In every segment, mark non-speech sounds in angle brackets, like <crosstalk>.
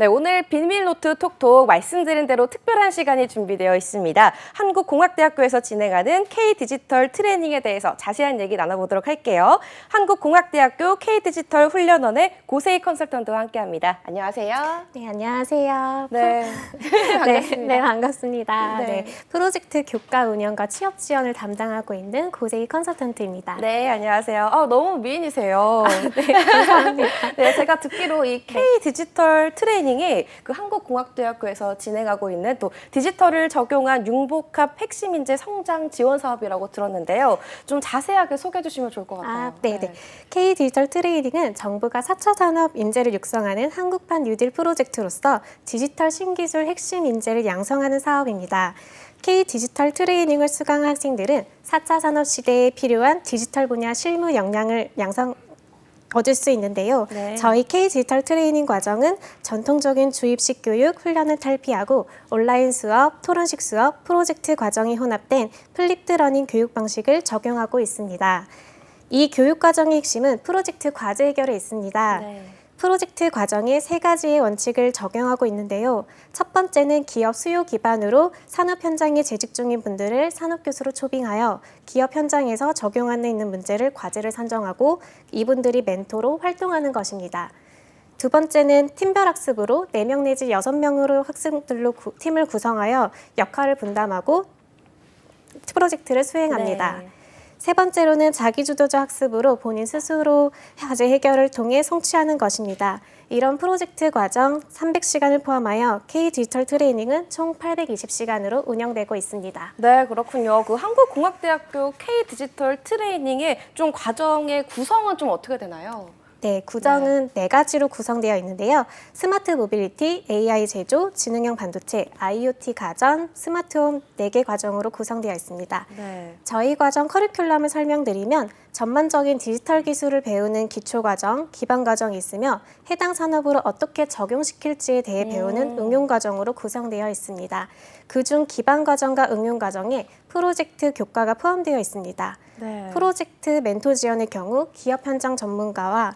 네, 오늘 비밀노트 톡톡 말씀드린 대로 특별한 시간이 준비되어 있습니다. 한국공학대학교에서 진행하는 K-디지털 트레이닝에 대해서 자세한 얘기 나눠보도록 할게요. 한국공학대학교 K-디지털 훈련원의 고세희 컨설턴트와 함께합니다. 안녕하세요. 네, 안녕하세요. 네, <laughs> 네, 반갑습니다. 네, 반갑습니다. 네. 네. 프로젝트 교과 운영과 취업 지원을 담당하고 있는 고세희 컨설턴트입니다. 네, 안녕하세요. 아, 너무 미인이세요. 네, 감사합니다. <laughs> 네, 제가 듣기로 이 K 디지털 트레이닝 이 그 한국공학대학교에서 진행하고 있는 또 디지털을 적용한 융복합 핵심 인재 성장 지원 사업이라고 들었는데요. 좀 자세하게 소개해 주시면 좋을 것 같아요. 아, 네, 네. K 디지털 트레이닝은 정부가 4차 산업 인재를 육성하는 한국판 뉴딜 프로젝트로서 디지털 신기술 핵심 인재를 양성하는 사업입니다. K 디지털 트레이닝을 수강한 학생들은 4차 산업 시대에 필요한 디지털 분야 실무 역량을 양성 얻을 수 있는데요. 네. 저희 K 디지털 트레이닝 과정은 전통적인 주입식 교육, 훈련을 탈피하고 온라인 수업, 토론식 수업, 프로젝트 과정이 혼합된 플립드 러닝 교육 방식을 적용하고 있습니다. 이 교육 과정의 핵심은 프로젝트 과제 해결에 있습니다. 네. 프로젝트 과정에 세 가지의 원칙을 적용하고 있는데요. 첫 번째는 기업 수요 기반으로 산업 현장에 재직 중인 분들을 산업 교수로 초빙하여 기업 현장에서 적용하는 있는 문제를 과제를 선정하고 이분들이 멘토로 활동하는 것입니다. 두 번째는 팀별 학습으로 4명 내지 6명으로 학생들로 구- 팀을 구성하여 역할을 분담하고 프로젝트를 수행합니다. 네. 세 번째로는 자기주도적 학습으로 본인 스스로 과제 해결을 통해 성취하는 것입니다. 이런 프로젝트 과정 300시간을 포함하여 K 디지털 트레이닝은 총 820시간으로 운영되고 있습니다. 네, 그렇군요. 그 한국공학대학교 K 디지털 트레이닝의 좀 과정의 구성은 좀 어떻게 되나요? 네, 구성은 네. 가지로 구성되어 있는데요. 스마트 모빌리티, AI 제조, 지능형 반도체, IoT 가전, 스마트홈 네 개 과정으로 구성되어 있습니다. 네. 저희 과정 커리큘럼을 설명드리면 전반적인 디지털 기술을 배우는 기초 과정, 기반 과정이 있으며 해당 산업으로 어떻게 적용시킬지에 대해 배우는 응용 과정으로 구성되어 있습니다. 그중 기반 과정과 응용 과정에 프로젝트 교과가 포함되어 있습니다. 네. 프로젝트 멘토 지원의 경우 기업 현장 전문가와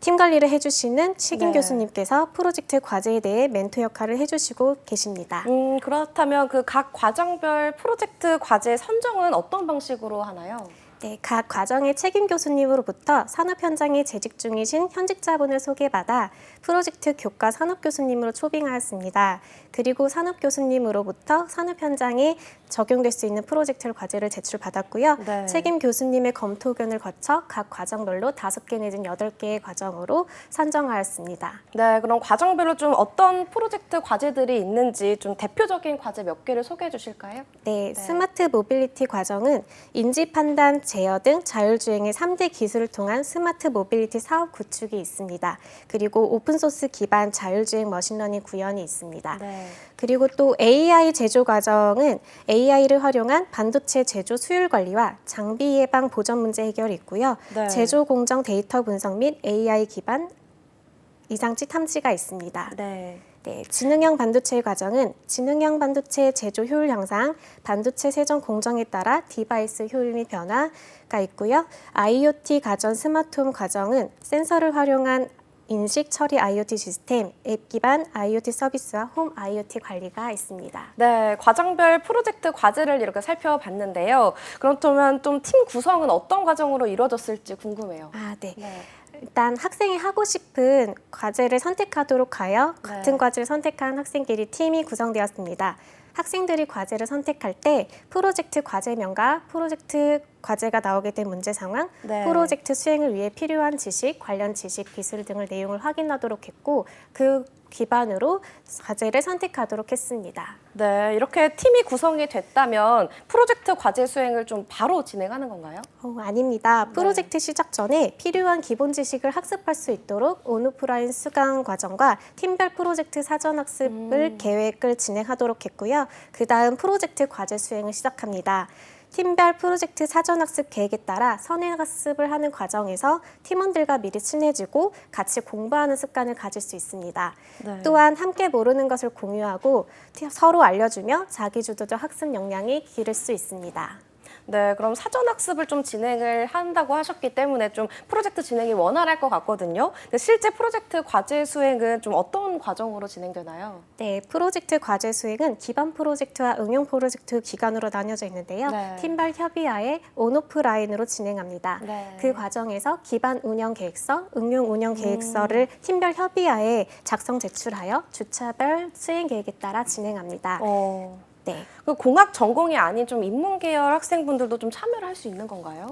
팀 관리를 해주시는 책임 네. 교수님께서 프로젝트 과제에 대해 멘토 역할을 해주시고 계십니다. 음, 그렇다면 그 각 과정별 프로젝트 과제 선정은 어떤 방식으로 하나요? 네, 각 과정의 책임 교수님으로부터 산업 현장에 재직 중이신 현직자분을 소개받아 프로젝트 교과 산업 교수님으로 초빙하였습니다. 그리고 산업 교수님으로부터 산업 현장에 적용될 수 있는 프로젝트를 과제를 제출받았고요. 네. 책임 교수님의 검토 의견을 거쳐 각 과정별로 다섯 개 내지는 여덟 개의 과정으로 선정하였습니다. 네, 그럼 과정별로 좀 어떤 프로젝트 과제들이 있는지 좀 대표적인 과제 몇 개를 소개해 주실까요? 네, 스마트 모빌리티 과정은 인지 판단, 제어 등 자율주행의 3대 기술을 통한 스마트 모빌리티 사업 구축이 있습니다. 그리고 오픈소스 기반 자율주행 머신러닝 구현이 있습니다. 네. 그리고 또 AI 제조 과정은 AI를 활용한 반도체 제조 수율 관리와 장비 예방 보전 문제 해결이 있고요. 네. 제조 공정 데이터 분석 및 AI 기반 이상치 탐지가 있습니다. 네. 네, 지능형 반도체 과정은 지능형 반도체 제조 효율 향상, 반도체 세정 공정에 따라 디바이스 효율 및 변화가 있고요. IoT 가전 스마트홈 과정은 센서를 활용한 인식 처리 IoT 시스템, 앱 기반 IoT 서비스와 홈 IoT 관리가 있습니다. 네, 과정별 프로젝트 과제를 이렇게 살펴봤는데요. 그렇다면 좀 팀 구성은 어떤 과정으로 이루어졌을지 궁금해요. 아, 네. 네. 일단 학생이 하고 싶은 과제를 선택하도록 하여 네. 같은 과제를 선택한 학생끼리 팀이 구성되었습니다. 학생들이 과제를 선택할 때 프로젝트 과제명과 프로젝트 과제가 나오게 된 문제 상황, 네. 프로젝트 수행을 위해 필요한 지식, 관련 지식, 기술 등을 내용을 확인하도록 했고 그 기반으로 과제를 선택하도록 했습니다. 네, 이렇게 팀이 구성이 됐다면 프로젝트 과제 수행을 좀 바로 진행하는 건가요? 어, 아닙니다. 프로젝트 시작 전에 필요한 기본 지식을 학습할 수 있도록 온오프라인 수강 과정과 팀별 프로젝트 사전 학습을 계획을 진행하도록 했고요. 그 다음 프로젝트 과제 수행을 시작합니다. 팀별 프로젝트 사전 학습 계획에 따라 선행 학습을 하는 과정에서 팀원들과 미리 친해지고 같이 공부하는 습관을 가질 수 있습니다. 네. 또한 함께 모르는 것을 공유하고 티- 서로 알려주며 자기주도적 학습 역량이 기를 수 있습니다. 네, 그럼 사전 학습을 좀 진행을 한다고 하셨기 때문에 좀 프로젝트 진행이 원활할 것 같거든요. 근데 실제 프로젝트 과제 수행은 좀 어떤 과정으로 진행되나요? 네, 프로젝트 과제 수행은 기반 프로젝트와 응용 프로젝트 기간으로 나뉘어져 있는데요. 네. 팀별 협의하에 온오프 라인으로 진행합니다. 네. 그 과정에서 기반 운영 계획서, 응용 운영 계획서를 팀별 협의하에 작성 제출하여 주차별 수행 계획에 따라 진행합니다. 어, 네. 그 공학 전공이 아닌 좀 인문 계열 학생분들도 좀 참여를 할 수 있는 건가요?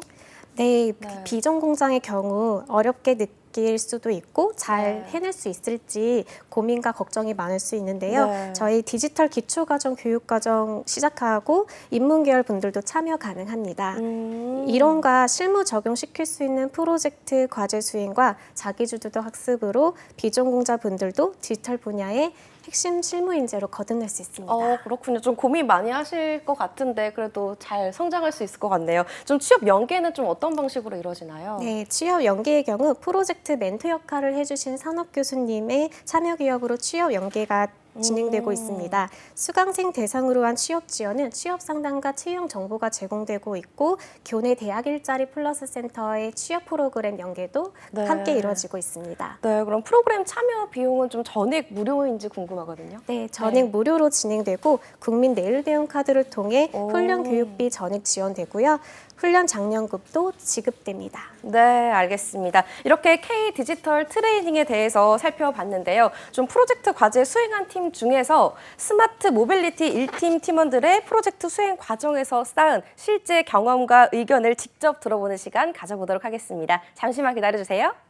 네, 네. 비전 공장의 경우 어렵게 느낄 수도 있고 잘 네. 해낼 수 있을지 고민과 걱정이 많을 수 있는데요. 네. 저희 디지털 기초과정 교육과정 시작하고 인문계열 분들도 참여 가능합니다. 음. 이론과 실무 적용시킬 수 있는 프로젝트 과제 수행과 자기주도 학습으로 비전공자 분들도 디지털 분야의 핵심 실무 인재로 거듭날 수 있습니다. 어, 그렇군요. 좀 고민 많이 하실 것 같은데 그래도 잘 성장할 수 있을 것 같네요. 좀 취업 연계는 좀 어떤 방식으로 이루어지나요? 네, 취업 연계의 경우 프로젝트 멘토 역할을 해주신 산업 교수님의 참여 기업으로 취업 연계가 진행되고 음. 있습니다. 수강생 대상으로 한 취업 지원은 취업 상담과 채용 정보가 제공되고 있고 교내 대학 일자리 플러스 센터의 취업 프로그램 연계도 네. 함께 이루어지고 있습니다. 네, 그럼 프로그램 참여 비용은 좀 전액 무료인지 궁금하거든요. 네, 전액 무료로 진행되고 국민 내일 배움 카드를 통해 오. 훈련 교육비 전액 지원되고요. 훈련 장려금도 지급됩니다. 네, 알겠습니다. 이렇게 K 디지털 트레이닝에 대해서 살펴봤는데요. 좀 프로젝트 과제 수행한 팀 중에서 스마트 모빌리티 1팀 팀원들의 프로젝트 수행 과정에서 쌓은 실제 경험과 의견을 직접 들어보는 시간 가져보도록 하겠습니다. 잠시만 기다려주세요.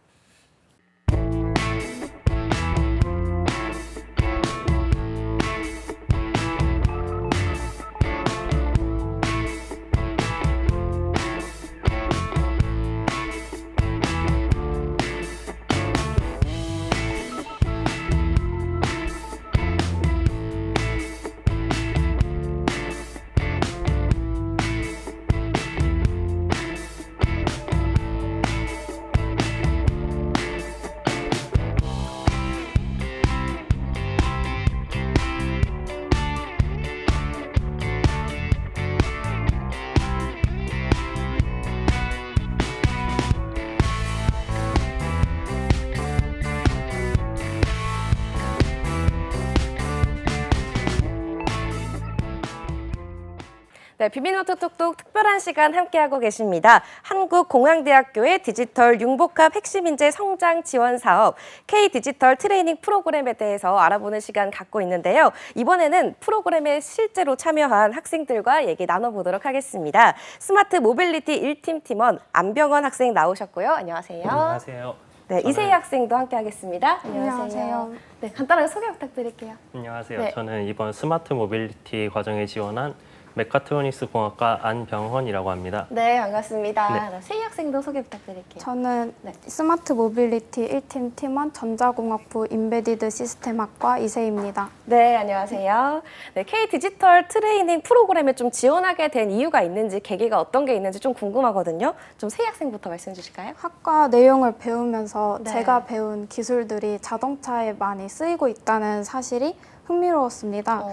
네, 비비노트 톡톡 특별한 시간 함께하고 계십니다. 한국공항대학교의 디지털 융복합 핵심인재 성장 지원 사업 K 디지털 트레이닝 프로그램에 대해서 알아보는 시간 갖고 있는데요. 이번에는 프로그램에 실제로 참여한 학생들과 얘기 나눠보도록 하겠습니다. 스마트 모빌리티 1팀 팀원 안병원 학생 나오셨고요. 안녕하세요. 안녕하세요. 네, 저는- 이세희 학생도 함께 하겠습니다. 안녕하세요. 네, 간단하게 소개 부탁드릴게요. 안녕하세요. 네. 저는 이번 스마트 모빌리티 과정에 지원한 메카트로닉스 공학과 안병헌이라고 합니다. 네, 반갑습니다. 네. 네, 세희 학생도 소개 부탁드릴게요. 저는 네. 스마트 모빌리티 1팀 팀원 전자공학부 인베디드 시스템학과 이세입니다. 네, 안녕하세요. 네, K 디지털 트레이닝 프로그램에 좀 지원하게 된 이유가 있는지 계기가 어떤 게 있는지 좀 궁금하거든요. 좀 세희 학생부터 말씀해 주실까요? 학과 내용을 배우면서 네. 제가 배운 기술들이 자동차에 많이 쓰이고 있다는 사실이 흥미로웠습니다. 어.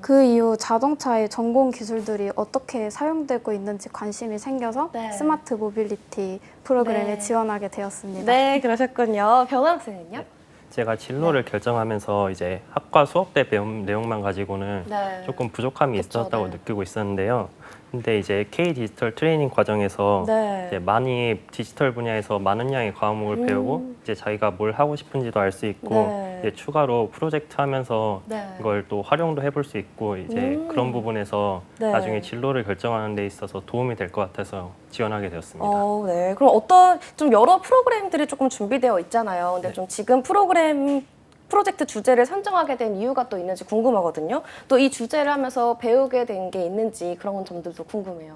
그 이후 자동차의 전공 기술들이 어떻게 사용되고 있는지 관심이 생겨서 네. 스마트 모빌리티 프로그램에 네. 지원하게 되었습니다. 네, 그러셨군요. 병원 학생은요? 제가 진로를 결정하면서 이제 학과 수업 때 배운 내용만 가지고는 네. 조금 부족함이 그쵸, 있었다고 네. 느끼고 있었는데요. 근데 이제 K 디지털 트레이닝 과정에서 네. 이제 많이 디지털 분야에서 많은 양의 과목을 음. 배우고 이제 자기가 뭘 하고 싶은지도 알 수 있고 네. 이제 추가로 프로젝트 하면서 네. 이걸 또 활용도 해볼 수 있고 이제 음. 그런 부분에서 네. 나중에 진로를 결정하는 데 있어서 도움이 될 것 같아서 지원하게 되었습니다. 어, 네. 그럼 어떤 좀 여러 프로그램들이 조금 준비되어 있잖아요. 근데 네. 좀 지금 프로그램 프로젝트 주제를 선정하게 된 이유가 또 있는지 궁금하거든요. 또 이 주제를 하면서 배우게 된 게 있는지 그런 점들도 궁금해요.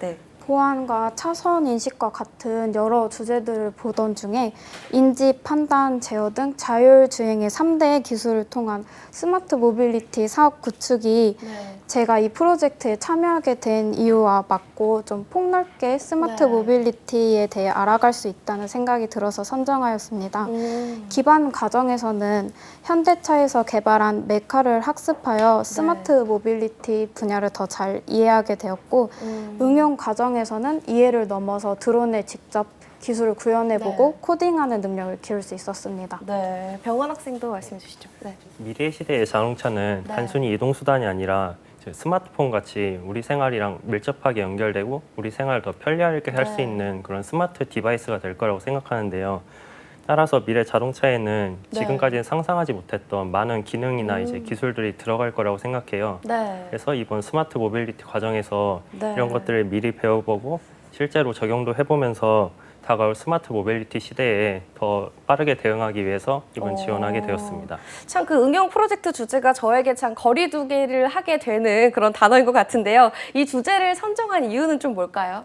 네. 보안과 차선 인식과 같은 여러 주제들을 보던 중에 인지, 판단, 제어 등 자율 주행의 3대 기술을 통한 스마트 모빌리티 사업 구축이 네. 제가 이 프로젝트에 참여하게 된 이유와 맞고 좀 폭넓게 스마트 네. 모빌리티에 대해 알아갈 수 있다는 생각이 들어서 선정하였습니다. 음. 기반 과정에서는 현대차에서 개발한 메카를 학습하여 네. 스마트 모빌리티 분야를 더 잘 이해하게 되었고 음. 응용 과정 에서는 이해를 넘어서 드론에 직접 기술을 구현해보고 네. 코딩하는 능력을 키울 수 있었습니다. 네, 병원 학생도 말씀해 주시죠. 네. 미래 시대의 자동차는 네. 단순히 이동 수단이 아니라 스마트폰 같이 우리 생활이랑 밀접하게 연결되고 우리 생활을 더 편리하게 할수 네. 있는 그런 스마트 디바이스가 될 거라고 생각하는데요. 따라서 미래 자동차에는 네. 지금까지는 상상하지 못했던 많은 기능이나 이제 음. 기술들이 들어갈 거라고 생각해요. 네. 그래서 이번 스마트 모빌리티 과정에서 네. 이런 것들을 미리 배워보고 실제로 적용도 해보면서 다가올 스마트 모빌리티 시대에 더 빠르게 대응하기 위해서 이번 오. 지원하게 되었습니다. 참 그 응용 프로젝트 주제가 저에게 참 거리두기를 하게 되는 그런 단어인 것 같은데요. 이 주제를 선정한 이유는 좀 뭘까요?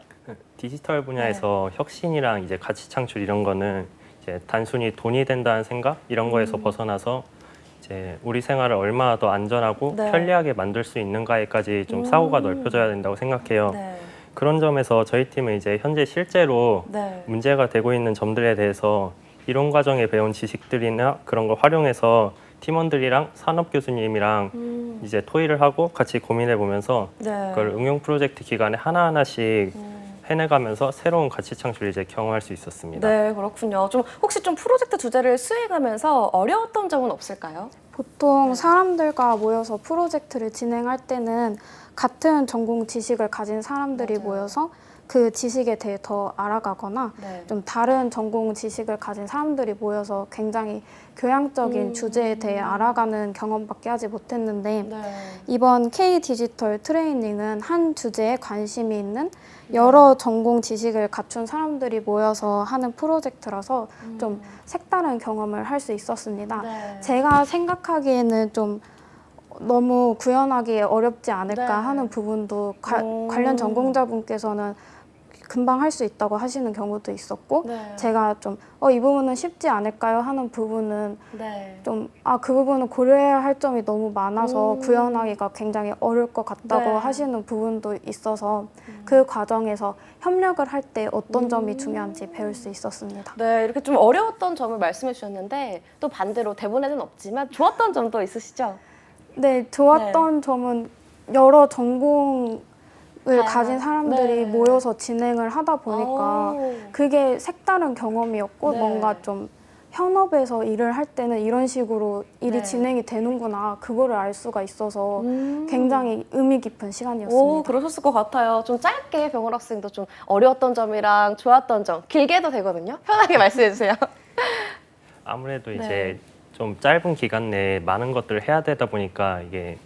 디지털 분야에서 네. 혁신이랑 이제 가치 창출 이런 거는 이제 단순히 돈이 된다는 생각 이런 거에서 음. 벗어나서 이제 우리 생활을 얼마나 더 안전하고 네. 편리하게 만들 수 있는가에까지 좀 음. 사고가 넓혀져야 된다고 생각해요. 네. 그런 점에서 저희 팀은 이제 현재 실제로 네. 문제가 되고 있는 점들에 대해서 이론 과정에 배운 지식들이나 그런 걸 활용해서 팀원들이랑 산업 교수님이랑 음. 이제 토의를 하고 같이 고민해 보면서 네. 그걸 응용 프로젝트 기간에 하나하나씩 음. 해내가면서 새로운 가치 창출을 이제 경험할 수 있었습니다. 네, 그렇군요. 좀 혹시 좀 프로젝트 주제를 수행하면서 어려웠던 점은 없을까요? 보통 네. 사람들과 모여서 프로젝트를 진행할 때는 같은 전공 지식을 가진 사람들이 맞아요. 모여서 그 지식에 대해 더 알아가거나 네. 좀 다른 전공 지식을 가진 사람들이 모여서 굉장히 교양적인 음. 주제에 대해 알아가는 경험밖에 하지 못했는데 네. 이번 K 디지털 트레이닝은 한 주제에 관심이 있는 여러 전공 지식을 갖춘 사람들이 모여서 하는 프로젝트라서 좀 색다른 경험을 할 수 있었습니다. 네. 제가 생각하기에는 좀 너무 구현하기 어렵지 않을까 네. 하는 부분도 가- 오. 관련 전공자분께서는 금방 할 수 있다고 하시는 경우도 있었고 네. 제가 좀 어 이 부분은 쉽지 않을까요 하는 부분은 네. 좀아 그 부분은 고려해야 할 점이 너무 많아서 음. 구현하기가 굉장히 어려울 것 같다고 네. 하시는 부분도 있어서 그 과정에서 협력을 할 때 어떤 점이 중요한지 배울 수 있었습니다. 네, 이렇게 좀 어려웠던 점을 말씀해 주셨는데 또 반대로 대본에는 없지만 좋았던 점도 있으시죠? 네, 좋았던 점은 여러 전공을 다양한- 가진 사람들이 네. 모여서 진행을 하다 보니까 오. 그게 색다른 경험이었고 네. 뭔가 좀 현업에서 일을 할 때는 이런 식으로 일이 네. 진행이 되는구나 그거를 알 수가 있어서 음. 굉장히 의미 깊은 오, 시간이었습니다. 그러셨을 것 같아요. 좀 짧게 병원 학생도 좀 어려웠던 점이랑 좋았던 점 길게 해도 되거든요. 편하게 말씀해 주세요. <laughs> 아무래도 네. 이제 좀 짧은 기간 내에 많은 것들을 해야 되다 보니까 이게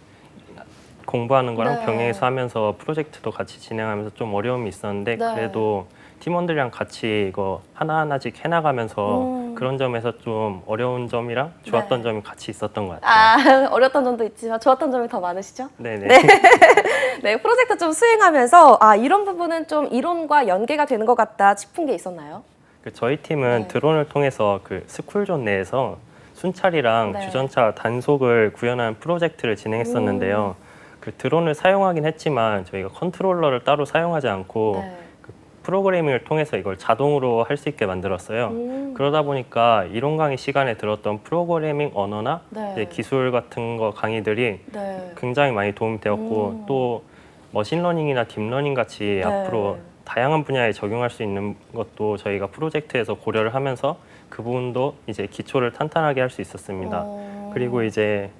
공부하는 거랑 네. 병행해서 하면서 프로젝트도 같이 진행하면서 좀 어려움이 있었는데 네. 그래도 팀원들이랑 같이 이거 하나하나씩 해나가면서 음. 그런 점에서 좀 어려운 점이랑 좋았던 네. 점이 같이 있었던 것 같아요. <laughs> 아, 어렸던 점도 있지만 좋았던 점이 더 많으시죠? 네네. <laughs> 네, 프로젝트 좀 수행하면서 아, 이런 부분은 좀 이론과 연계가 되는 것 같다 싶은 게 있었나요? 그 저희 팀은 네. 드론을 통해서 그 스쿨존 내에서 순찰이랑 네. 주전차 단속을 구현하는 프로젝트를 진행했었는데요. 음. 그 드론을 사용하긴 했지만 저희가 컨트롤러를 따로 사용하지 않고 네. 프로그래밍을 통해서 이걸 자동으로 할 수 있게 만들었어요. 음. 그러다 보니까 이론 강의 시간에 들었던 프로그래밍 언어나 네. 이제 기술 같은 거 강의들이 네. 굉장히 많이 도움이 되었고 음. 또 머신러닝이나 딥러닝 같이 네. 앞으로 다양한 분야에 적용할 수 있는 것도 저희가 프로젝트에서 고려를 하면서 그 부분도 이제 기초를 탄탄하게 할 수 있었습니다. 어. 그리고 이제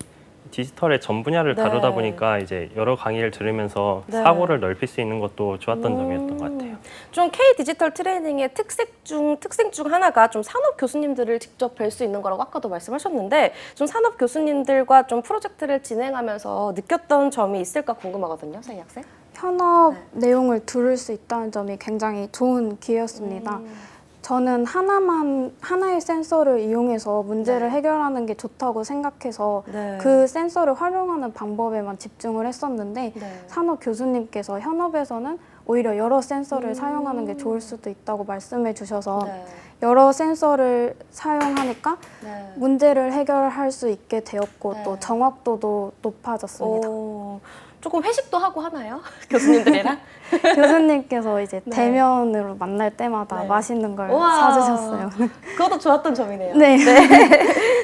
디지털의 전 분야를 네. 다루다 보니까 이제 여러 강의를 들으면서 네. 사고를 넓힐 수 있는 것도 좋았던 음. 점이었던 것 같아요. 좀 K 디지털 트레이닝의 특색 중 특색 중 하나가 좀 산업 교수님들을 직접 뵐 수 있는 거라고 아까도 말씀하셨는데 좀 산업 교수님들과 좀 프로젝트를 진행하면서 느꼈던 점이 있을까 궁금하거든요, 선희 학생. 현업 네. 내용을 들을 수 있다는 점이 굉장히 좋은 기회였습니다. 음. 저는 하나만 하나의 센서를 이용해서 문제를 네. 해결하는 게 좋다고 생각해서 네. 그 센서를 활용하는 방법에만 집중을 했었는데 네. 산업 교수님께서 현업에서는 오히려 여러 센서를 음. 사용하는 게 좋을 수도 있다고 말씀해 주셔서 네. 여러 센서를 사용하니까 네. 문제를 해결할 수 있게 되었고 네. 또 정확도도 높아졌습니다. 오, 조금 회식도 하고 하나요? <laughs> 교수님들이랑? <laughs> 교수님께서 이제 네. 대면으로 만날 때마다 네. 맛있는 걸 우와. 사주셨어요. <laughs> 그것도 좋았던 점이네요. 네.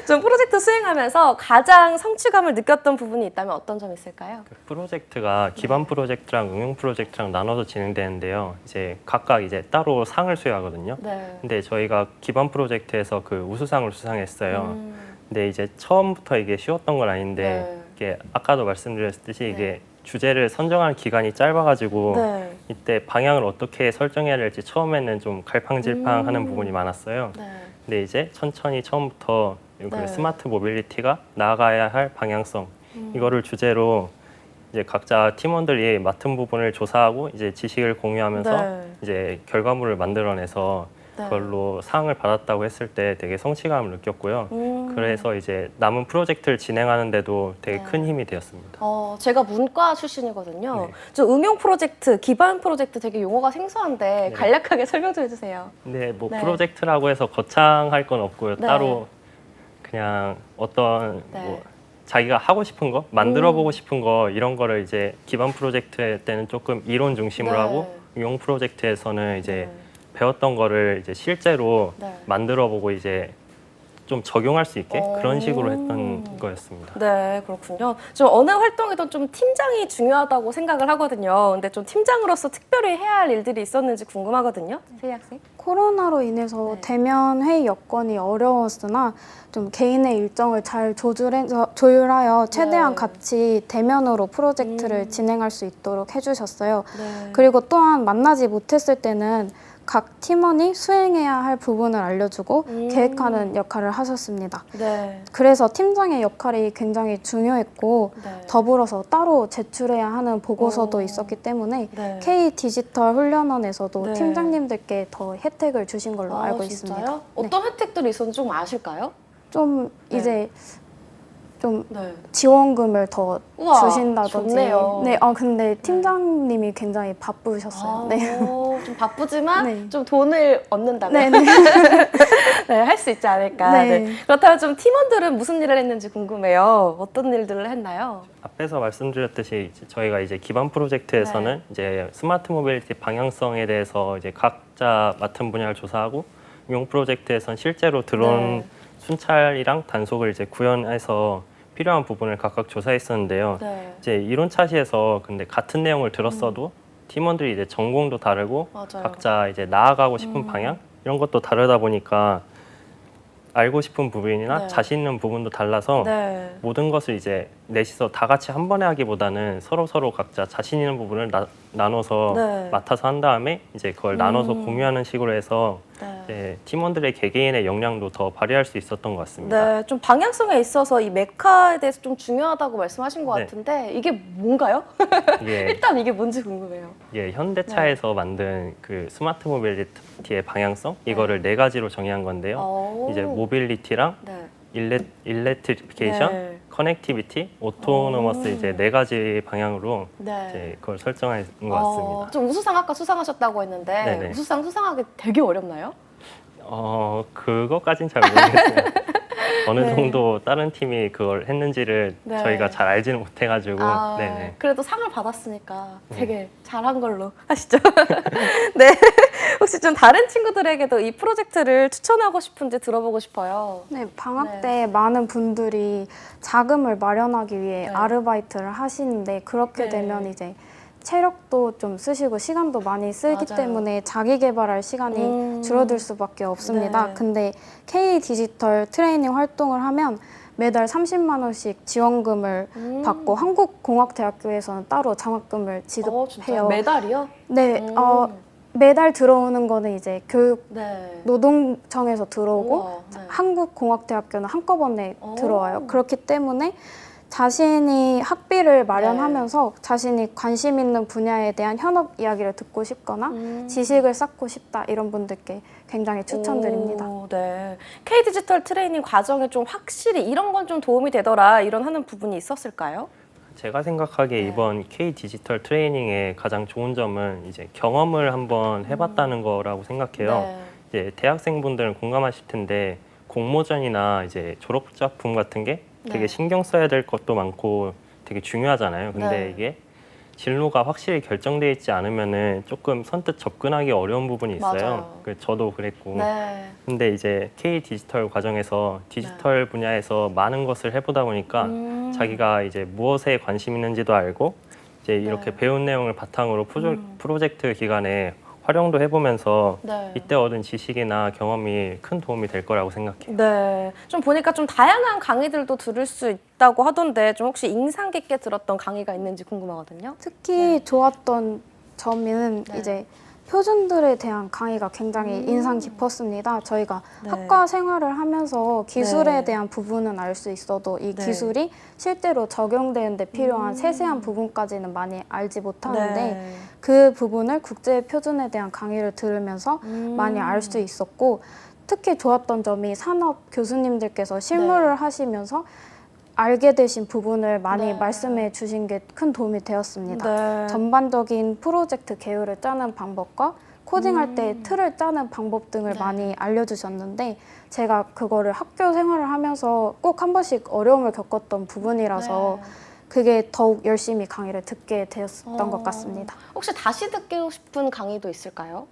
좀 프로젝트 수행하면서 가장 성취감을 느꼈던 부분이 있다면 어떤 점이 있을까요? 그 프로젝트가 기반 프로젝트랑 응용 프로젝트랑 나눠서 진행되는데요. 이제 각각 이제 따로 상을 수여하거든요. 네. 근데 저희가 기반 프로젝트에서 그 우수상을 수상했어요. 음, 근데 이제 처음부터 이게 쉬웠던 건 아닌데 네. 이게 아까도 말씀드렸듯이 네. 이게 주제를 선정하는 기간이 짧아가지고 네. 이때 방향을 어떻게 설정해야 될지 처음에는 좀 갈팡질팡하는 음. 부분이 많았어요. 네. 근데 이제 천천히 처음부터 그 네. 스마트 모빌리티가 나아가야 할 방향성 음. 이거를 주제로 이제 각자 팀원들이 맡은 부분을 조사하고 이제 지식을 공유하면서 네. 이제 결과물을 만들어내서 네. 그걸로 상을 받았다고 했을 때 되게 성취감을 느꼈고요. 음. 그래서 이제 남은 프로젝트를 진행하는데도 되게 네. 큰 힘이 되었습니다. 어, 제가 문과 출신이거든요. 네. 저 응용 프로젝트, 기반 프로젝트 되게 용어가 생소한데 네. 간략하게 <laughs> 설명 좀 해주세요. 근데 뭐 네. 프로젝트라고 해서 거창할 건 없고요. 네. 따로 그냥 어떤 네. 뭐 자기가 하고 싶은 거, 만들어 음. 보고 싶은 거 이런 거를 이제 기반 프로젝트 때는 조금 이론 중심으로 네. 하고 용 프로젝트에서는 이제 네. 배웠던 거를 이제 실제로 네. 만들어 보고 이제 좀 적용할 수 있게 오. 그런 식으로 했던 거였습니다. 네, 그렇군요. 좀 어느 활동에도 좀 팀장이 중요하다고 생각을 하거든요. 근데 좀 팀장으로서 특별히 해야 할 일들이 있었는지 궁금하거든요. 세희 학생. 코로나로 인해서 네. 대면 회의 여건이 어려웠으나 좀 개인의 일정을 잘 조절해서 조율하여 최대한 네. 같이 대면으로 프로젝트를 음. 진행할 수 있도록 해주셨어요. 네. 그리고 또한 만나지 못했을 때는 각 팀원이 수행해야 할 부분을 알려주고 음. 계획하는 역할을 하셨습니다. 네. 그래서 팀장의 역할이 굉장히 중요했고 네. 더불어서 따로 제출해야 하는 보고서도 오. 있었기 때문에 네. K 디지털 훈련원에서도 네. 팀장님들께 더 혜택을 주신 걸로 아, 알고 진짜요? 있습니다. 네. 어떤 혜택들이 있었는지 좀 아실까요? 좀 네. 이제 좀 네. 지원금을 더 우와, 주신다든지. 좋네요. 네, 아 근데 팀장님이 굉장히 바쁘셨어요. 아, 네. 좀 바쁘지만 네. 좀 돈을 얻는다면 네, 네. <laughs> 네, 할 수 있지 않을까. 네. 네. 그렇다면 좀 팀원들은 무슨 일을 했는지 궁금해요. 어떤 일들을 했나요? 앞에서 말씀드렸듯이 이제 저희가 이제 기반 프로젝트에서는 네. 이제 스마트 모빌리티 방향성에 대해서 이제 각자 맡은 분야를 조사하고 용 프로젝트에서는 실제로 들어온 네. 순찰이랑 단속을 이제 구현해서 필요한 부분을 각각 조사했었는데요. 네. 이제 이론 차시에서 근데 같은 내용을 들었어도 팀원들이 이제 전공도 다르고 음. 맞아요. 각자 이제 나아가고 싶은 음. 방향 이런 것도 다르다 보니까 알고 싶은 부분이나 네. 자신 있는 부분도 달라서 네. 모든 것을 이제 넷이서 다 같이 한 번에 하기보다는 서로 서로 각자 자신 있는 부분을 나, 나눠서 네. 맡아서 한 다음에 이제 그걸 나눠서 음. 공유하는 식으로 해서 네. 이제 팀원들의 개개인의 역량도 더 발휘할 수 있었던 것 같습니다. 네, 좀 방향성에 있어서 이 메카에 대해서 좀 중요하다고 말씀하신 것 네. 같은데 이게 뭔가요? 이게, <laughs> 일단 이게 뭔지 궁금해요. 이게 현대차에서 네. 만든 그 스마트 모빌리티의 방향성 이거를 네 가지로 정의한 건데요. 오. 이제 모빌리티랑 네. 일레, 일렉트리피케이션, 네. 커넥티비티, 오토노머스 오. 이제 네 가지 방향으로 네. 이제 그걸 설정한 것 어, 같습니다. 좀 우수상 아까 수상하셨다고 했는데 네네. 우수상 수상하기 되게 어렵나요? 어 그것까진 잘 모르겠어요. <laughs> 어느 네. 정도 다른 팀이 그걸 했는지를 네. 저희가 잘 알지는 못해가지고 아, 네네. 그래도 상을 받았으니까 네. 되게 잘한 걸로 <laughs> 하시죠. <laughs> 네. 혹시 좀 다른 친구들에게도 이 프로젝트를 추천하고 싶은지 들어보고 싶어요. 네, 방학 네. 때 많은 분들이 자금을 마련하기 위해 네. 아르바이트를 하시는데 그렇게 네. 되면 이제 체력도 좀 쓰시고 시간도 많이 쓰기 맞아요. 때문에 자기 개발할 시간이 음. 줄어들 수밖에 없습니다. 네. 근데 K 디지털 트레이닝 활동을 하면 매달 30만 원씩 지원금을 음. 받고 한국공학대학교에서는 따로 장학금을 어, 지급해요. 메달이요? 네, 음. 어, 매달 들어오는 거는 이제 교육 네. 노동청에서 들어오고 우와, 네. 한국공학대학교는 한꺼번에 오. 들어와요. 그렇기 때문에 자신이 학비를 마련하면서 네. 자신이 관심 있는 분야에 대한 현업 이야기를 듣고 싶거나 음. 지식을 쌓고 싶다 이런 분들께 굉장히 추천드립니다. 오, 네. K 디지털 트레이닝 과정에 좀 확실히 이런 건 좀 도움이 되더라 이런 하는 부분이 있었을까요? 제가 생각하기에 네. 이번 K 디지털 트레이닝의 가장 좋은 점은 이제 경험을 한번 해봤다는 거라고 생각해요. 네. 이제 대학생분들은 공감하실 텐데 공모전이나 이제 졸업 작품 같은 게 되게 네. 신경 써야 될 것도 많고 되게 중요하잖아요. 근데 네. 이게 진로가 확실히 결정돼 있지 않으면은 조금 선뜻 접근하기 어려운 부분이 있어요. 맞아요. 그 저도 그랬고. 네. 근데 이제 K 디지털 과정에서 디지털 분야에서 많은 것을 해보다 보니까 음. 자기가 이제 무엇에 관심 있는지도 알고 이제 이렇게 네. 배운 내용을 바탕으로 프로, 음. 프로젝트 기간에 활용도 해보면서 네. 이때 얻은 지식이나 경험이 큰 도움이 될 거라고 생각해요. 네. 좀 보니까 좀 다양한 강의들도 들을 수 있다고 하던데 좀 혹시 인상 깊게 들었던 강의가 있는지 궁금하거든요. 특히 좋았던 점은 네. 이제 표준들에 대한 강의가 굉장히 음. 인상 깊었습니다. 저희가 네. 학과 생활을 하면서 기술에 네. 대한 부분은 알 수 있어도 이 네. 기술이 실제로 적용되는데 필요한 음. 세세한 부분까지는 많이 알지 못하는데 네. 그 부분을 국제 표준에 대한 강의를 들으면서 음. 많이 알 수 있었고 특히 좋았던 점이 산업 교수님들께서 실무를 하시면서 알게 되신 부분을 많이 네. 말씀해 주신 게 큰 도움이 되었습니다. 네. 전반적인 프로젝트 계획을 짜는 방법과 코딩할 때 음. 틀을 짜는 방법 등을 네. 많이 알려주셨는데 제가 그거를 학교 생활을 하면서 꼭 한 번씩 어려움을 겪었던 부분이라서 네. 그게 더욱 열심히 강의를 듣게 되었던 어. 것 같습니다. 혹시 다시 듣고 싶은 강의도 있을까요?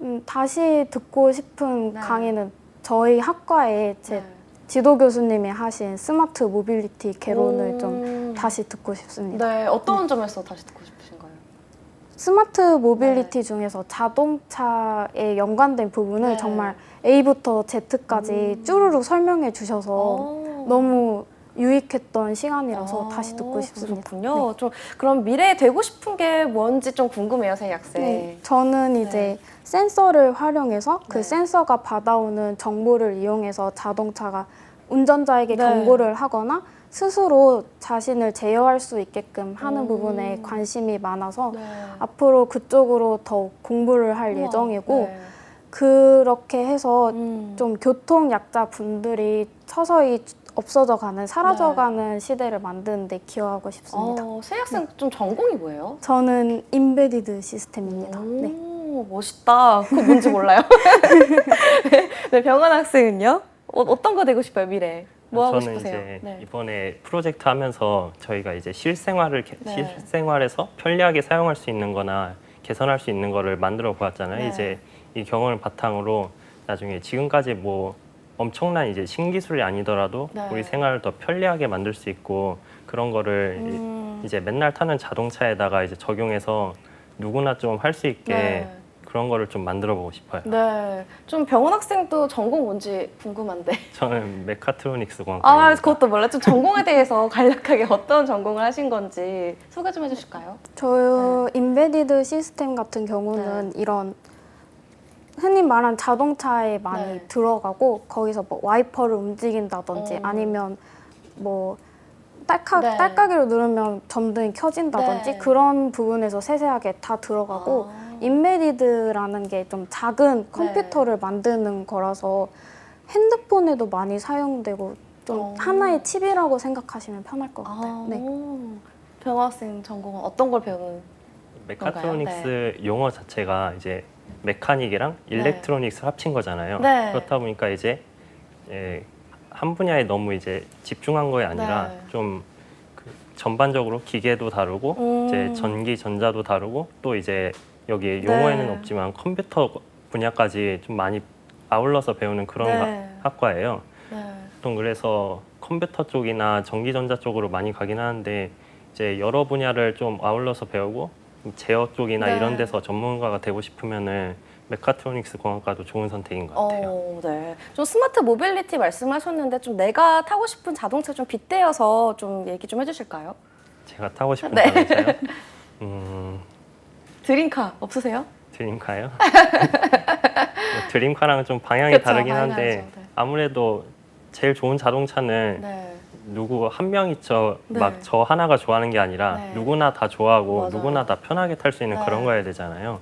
음, 다시 듣고 싶은 네. 강의는 저희 학과에 제 네. 지도 교수님이 하신 스마트 모빌리티 개론을 음. 좀 다시 듣고 싶습니다. 네. 어떤 점에서 다시 듣고 싶으신가요? 스마트 모빌리티 중에서 자동차에 연관된 부분을 네. 정말 A부터 Z까지 음. 쭈루룩 설명해 주셔서 어. 너무 유익했던 시간이라서 아, 다시 듣고 싶습니다. 그렇군요. 좀 그럼 미래에 되고 싶은 게 뭔지 좀 궁금해요, 새 학생. 네, 저는 이제 센서를 활용해서 그 네. 센서가 받아오는 정보를 이용해서 자동차가 운전자에게 네. 경고를 하거나 스스로 자신을 제어할 수 있게끔 하는 음. 부분에 관심이 많아서 네. 앞으로 그쪽으로 더욱 공부를 할 우와, 예정이고 네. 그렇게 해서 음. 좀 교통 약자 분들이 서서히 없어져 가는 사라져 가는 시대를 만드는 데 기여하고 싶습니다. 어, 새 학생 좀 전공이 뭐예요? 저는 인베디드 시스템입니다. 오, 네. 멋있다. 그거 뭔지 몰라요. <laughs> 네, 네, 병원 학생은요? 어, 어떤 거 되고 싶어요, 미래? 뭐 하고 저는 싶으세요? 이제 네. 이번에 프로젝트 하면서 저희가 이제 실생활을 개- 네. 실생활에서 편리하게 사용할 수 있는 거나 개선할 수 있는 거를 만들어 보았잖아요. 네. 이제 이 경험을 바탕으로 나중에 지금까지 뭐 엄청난 이제 신기술이 아니더라도 네. 우리 생활을 더 편리하게 만들 수 있고 그런 거를 이- 음, 이제 맨날 타는 자동차에다가 이제 적용해서 누구나 좀 할 수 있게 네. 그런 거를 좀 만들어 보고 싶어요. 네. 좀 병원 학생도 전공 뭔지 궁금한데. <laughs> 저는 메카트로닉스 아, 공학과입니다. 그것도 몰라. 좀 전공에 대해서 <laughs> 간략하게 어떤 전공을 하신 건지 소개 좀 해주실까요? 저 인베디드 시스템 같은 경우는 이런 흔히 말한 자동차에 많이 네. 들어가고 거기서 뭐 와이퍼를 움직인다든지 어. 아니면 뭐 딸깍, 네. 딸깍이로 누르면 점등이 켜진다든지 네. 그런 부분에서 세세하게 다 들어가고 아. 인베디드라는 게 좀 작은 컴퓨터를 만드는 거라서 핸드폰에도 많이 사용되고 좀 어. 하나의 칩이라고 생각하시면 편할 것 같아요. 아, 네. 병원 학생 전공은 어떤 걸 배우는? 메카트로닉스 용어 자체가 이제 메카닉이랑 일렉트로닉스 합친 거잖아요. 네. 그렇다 보니까 이제 예, 한 분야에 너무 이제 집중한 거에 아니라 네. 좀 그 전반적으로 기계도 다루고 음. 이제 전기 전자도 다루고 또 이제 여기 용어에는 네. 없지만 컴퓨터 분야까지 좀 많이 아울러서 배우는 그런 네. 학- 학과예요. 네. 보통 그래서 컴퓨터 쪽이나 전기 전자 쪽으로 많이 가긴 하는데 이제 여러 분야를 좀 아울러서 배우고 제어 쪽이나 네. 이런 데서 전문가가 되고 싶으면은 메카트로닉스 공학과도 좋은 선택인 것 같아요. 어, 네. 좀 스마트 모빌리티 말씀하셨는데 좀 내가 타고 싶은 자동차 좀 빗대어서 좀 얘기 좀 해주실까요? 제가 타고 싶은 네. 자동차요? <laughs> 음, 드림카 없으세요? 드림카요? 뭐 <laughs> 드림카랑은 좀 방향이 그쵸, 다르긴 방향이 한데. 네. 아무래도 제일 좋은 자동차는 네. 누구 한 명이 저 네. 막 저 하나가 좋아하는 게 아니라 네. 누구나 다 좋아하고 맞아요. 누구나 다 편하게 탈 수 있는 네. 그런 거여야 되잖아요.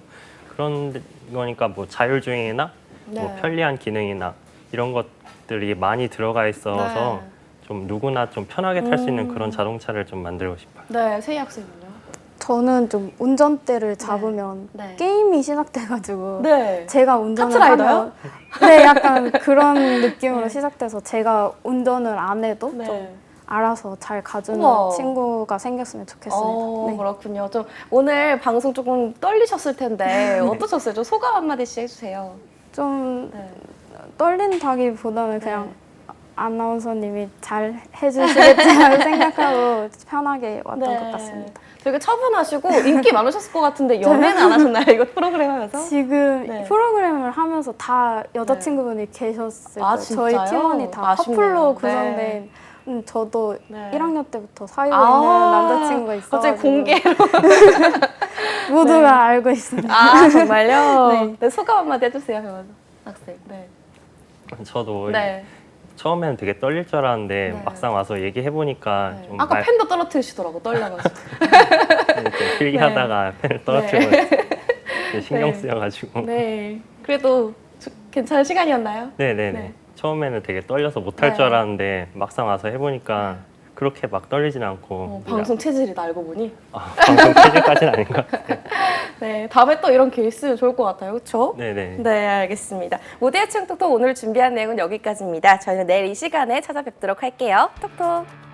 그런 거니까 뭐 자율주행이나 뭐 네. 편리한 기능이나 이런 것들이 많이 들어가 있어서 네. 좀 누구나 좀 편하게 탈수 음. 있는 그런 자동차를 좀 만들고 싶어요. 네, 세희 학생은요? 저는 좀 운전대를 잡으면 네. 게임이 시작돼가지고 네. 제가 운전을 카트라이더요? 하면 네 약간 그런 느낌으로 시작돼서 제가 운전을 안 해도 네. 좀 알아서 잘 가주는 우와. 친구가 생겼으면 좋겠습니다. 어, 네. 그렇군요. 좀 오늘 방송 조금 떨리셨을 텐데 어떠셨어요? 좀 소감 한마디씩 해주세요. 좀 네. 떨린다기보다는 그냥 아나운서님이 잘 해주시겠지라고 <laughs> 생각하고 편하게 왔던 네. 것 같습니다. 되게 차분하시고 인기 많으셨을 것 같은데 연애는 안 하셨나요? 이거 프로그램 하면서? 지금 네. 프로그램을 하면서 다 여자친구분이 계셨을 아, 거예요. 저희 진짜요? 팀원이 다 아쉽네요. 커플로 네. 구성된 음, 저도 네. 1학년 때부터 사귀고 아, 있는 남자친구가 있어서 갑자기 공개로. <laughs> 모두가 네. 알고 있습니다. 아, 정말요? <laughs> 네. 네. 소감 한마디 해주세요, 학생. 네. 저도 네. 처음에는 되게 떨릴 줄 알았는데 네. 막상 와서 얘기해 보니까 네. 좀 아까 말- 펜도 떨어뜨리시더라고, 떨려가지고. 좀 필기하다가 펜을 떨어뜨리고 신경 네. 쓰여가지고 네. 그래도 주- 괜찮은 시간이었나요? 네네네. 네. 처음에는 되게 떨려서 못할 네. 줄 알았는데 막상 와서 해보니까 그렇게 막 떨리진 않고 어, 방송 체질이다, 알고 보니. 아, 방송 체질까지는 아닌 것 같아요. <laughs> 네. 다음에 또 이런 기회 있으면 좋을 것 같아요. 그렇죠? 네네. 네, 알겠습니다. 무대의 층 톡톡 오늘 준비한 내용은 여기까지입니다. 저희는 내일 이 시간에 찾아뵙도록 할게요. 톡톡.